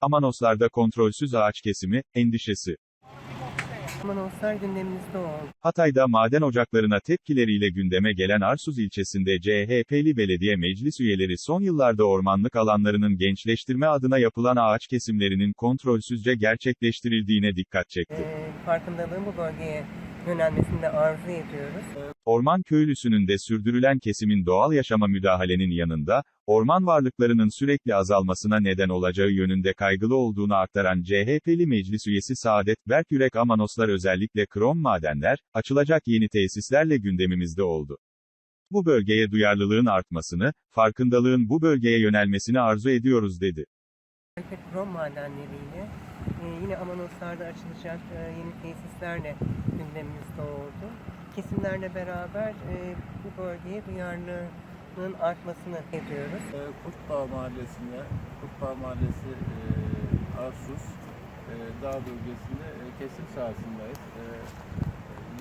Amanoslarda kontrolsüz ağaç kesimi, endişesi. Amanoslar gündemimizde oldu. Hatay'da maden ocaklarına tepkileriyle gündeme gelen Arsuz ilçesinde CHP'li belediye meclis üyeleri son yıllarda ormanlık alanlarının gençleştirme adına yapılan ağaç kesimlerinin kontrolsüzce gerçekleştirildiğine dikkat çekti. Ee, farkındalığın bu bölgeye yönelmesini de arzu ediyoruz. Orman köylüsünün de sürdürülen kesimin doğal yaşama müdahalenin yanında, orman varlıklarının sürekli azalmasına neden olacağı yönünde kaygılı olduğunu aktaran CHP'li meclis üyesi Saadet Berkürek Amanoslar özellikle krom madenler, açılacak yeni tesislerle gündemimizde oldu. Bu bölgeye duyarlılığın artmasını, farkındalığın bu bölgeye yönelmesini arzu ediyoruz dedi. Krom madenleriyle yine Amanoslar'da açılacak e, yeni tesislerle gündemimizde oldu. Kesimlerle beraber e, bu bölgeye duyarlılığın artmasını ediyoruz. Ee, Kurtdağ Mahallesi'nde, Kurtdağ Mahallesi e, Arsuz e, Dağ bölgesinde kesim sahasındayız.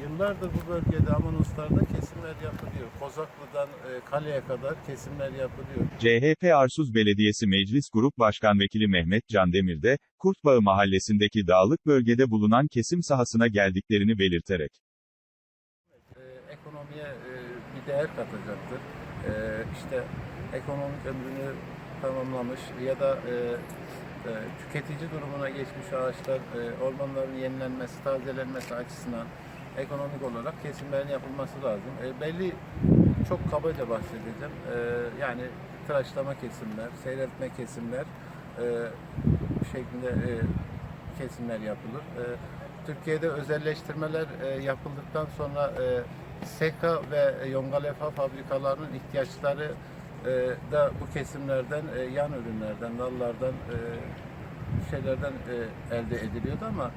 Yıllardır bu bölgede Amanoslar'da kesimler yapılıyor. Kozaklı'dan e, Kale'ye kadar kesimler yapılıyor. CHP Arsuz Belediyesi Meclis Grup Başkan Vekili Mehmet Can Demir de, Kurtbağı mahallesindeki dağlık bölgede bulunan kesim sahasına geldiklerini belirterek, E, ekonomiye e, bir değer katacaktır. E, işte ekonomik ömrünü tamamlamış ya da e, e, tüketici durumuna geçmiş ağaçlar e, ormanların yenilenmesi, tazelenmesi açısından ekonomik olarak kesimlerin yapılması lazım. E, belli çok kabaca bahsedeceğim. E, yani tıraşlama kesimler, seyretme kesimler e, şeklinde e, kesimler yapılır. E, Türkiye'de özelleştirmeler e, yapıldıktan sonra e, SEKA ve Yongalefa fabrikalarının ihtiyaçları e, da bu kesimlerden, e, yan ürünlerden, dallardan, e, şeylerden e, elde ediliyordu ama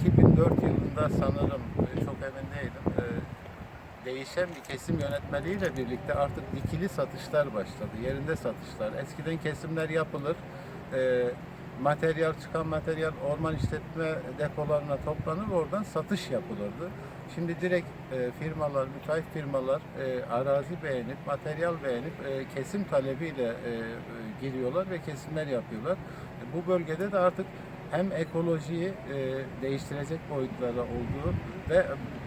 2004 yılında sanırım, e, çok emin değilim, e, değişen bir kesim yönetmeliğiyle birlikte artık dikili satışlar başladı. Yerinde satışlar. Eskiden kesimler yapılır. E, materyal çıkan materyal orman işletme depolarına toplanır oradan satış yapılırdı. Şimdi direkt e, firmalar, müteahhit firmalar e, arazi beğenip, materyal beğenip e, kesim talebiyle e, e, giriyorlar ve kesimler yapıyorlar. E, bu bölgede de artık hem ekolojiyi e, değiştirecek boyutlarda olduğu ve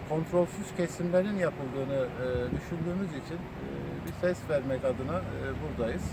kontrolsüz kesimlerin yapıldığını e, düşündüğümüz için e, bir ses vermek adına e, buradayız.